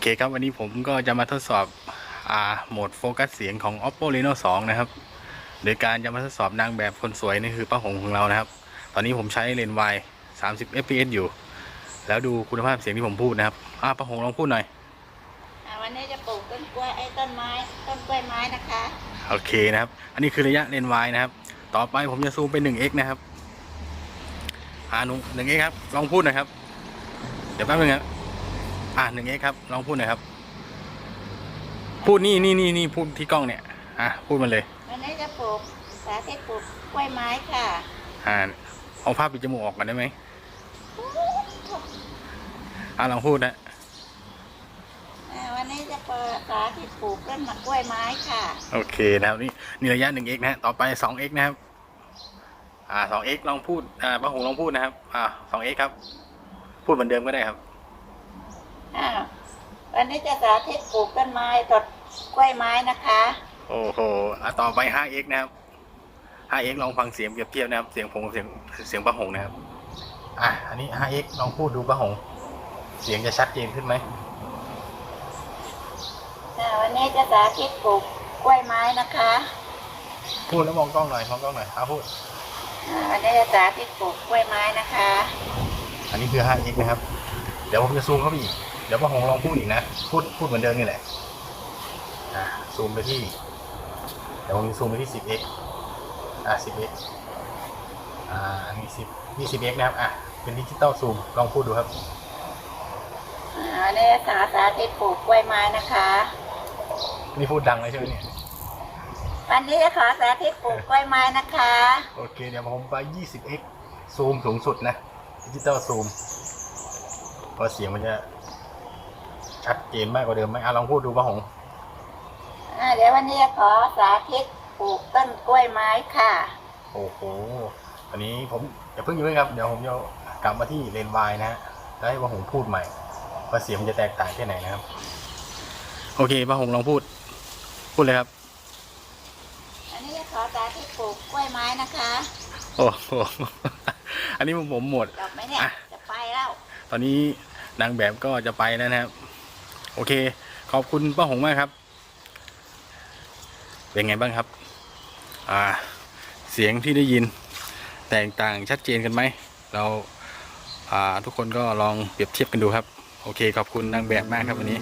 เคครับ วันนี้ผมก็จะมาทดสอบอ่าโหมดโฟกัสเสียงของ oppo reno 2 นะครับ โดยการจะมาทดสอบนางแบบคนสวยนี่คือป้าหงของเรานะครับ ตอนนี้ผมใช้เลนส์วาย30 fps อยู่ แล้วดูคุณภาพเสียงที่ผมพูดนะครับอ่าป้าหงลองพูดหน่อยอ่าวันนี้จะปลูกต้นกล้วยไอ้ต้นไม้ต้นกล้วยไม้นะคะโอเคนะครับ อันนี้คือระยะเลนส์วายนะครับ ต่อไปผมจะซูมเป็น 1x นะครับอ่าหนู 1x ครับลองพูดหน่อยครับเดี๋ยวแป๊บนึงครับ อ่า 1x ครับลองพูดหน่อยครับ พูดนี่นี่นี่นี่พูดที่กล้องเนี่ย อะพูดมาเลย วันนี้จะปลูกสาธิตปลูกกล้วยไม้ค่ะอ่าเอาผ้าปิดจมูกออกก่อนได้ไหมอ่าลองพูดนะอ่าวันนี้จะเปิดสาธิตปลูกต้นกล้วยไม้ค่ะ โอเคนะครับนี่นี่ระยะ 1x นะฮะต่อไป 2x นะครับ อ่า 2x ลองพูดอ่าป้าหงลองพูดนะครับ อ่า 2x ครับ พูดเหมือนเดิมก็ได้ครับอ่า วันนี้จะสาธิตปลูกต้นไม้ต้นกล้วยไม้นะคะ โอ้โหอะต่อไป 5x นะครับ 5x ลองฟังเสียงเปรียบเทียบนะครับ เสียงผมกับเสียงเสียงป้าหงนะครับ อะ อันนี้ 5x ลองพูดดูป้าหง เสียงจะชัดเจนขึ้นไหมอ่าวันนี้จะสาธิตปลูกกล้วยไม้นะคะ พูดแล้วมองกล้องหน่อยมองกล้องหน่อยเอาพูด อ่าวันนี้จะสาธิตปลูกกล้วยไม้นะคะ อันนี้คือ 5x นะครับ เดี๋ยวผมจะซูมเข้าไปอีกเดี๋ยวป้าหงลองพูดอีกนะ พูดพูดเหมือนเดิมนี่แหละอะซูมไปที่เดี๋ยวผมจะซูมไปที่ 10x อะ 10x อ่าอันนี้10นี่ 10x นะครับ อะ เป็นดิจิตอลซูม ลองพูดดูครับอ่าวันนี้จะสาสาธิตปลูกกล้วยไม้นะคะ นี่พูดดังเลยใช่ไหมเนี่ย วันนี้จะขอสาธิตปลูกกล้วยไม้นะคะ โอเค เดี๋ยวผมไป 20x ซูมสูงสุดนะ ดิจิตอลซูมเพราะเสียงมันจะ ชัดเจนมากกว่าเดิมไหมอะลองพูดดูป้าหงอ่าเดี๋ยววันนี้จะขอสาธิตปลูกต้นกล้วยไม้ค่ะ โอ้โหอันนี้ผมอย่าเพิ่งอยู่เลยครับ เดี๋ยวผมจะกลับมาที่เลนวายนะฮะแล้วให้ป้าหงพูดใหม่ว่าเสียงมันจะแตกต่างแค่ไหนนะครับ โอเคป้าหงลองพูด พูดเลยครับ อันนี้จะขอสาธิตปลูกกล้วยไม้นะคะโอ้โหอันนี้ผมหมดจบไหมเนี่ยอะจะไปแล้ว ตอนนี้นางแบบก็จะไปแล้วนะครับ โอเค ขอบคุณป้าหงมากครับ เป็นไงบ้างครับ อ่า เสียงที่ได้ยิน แตกต่างชัดเจนกันไหม เราอ่าทุกคนก็ลองเปรียบเทียบกันดูครับ โอเค ขอบคุณนางแบบมากครับวันนี้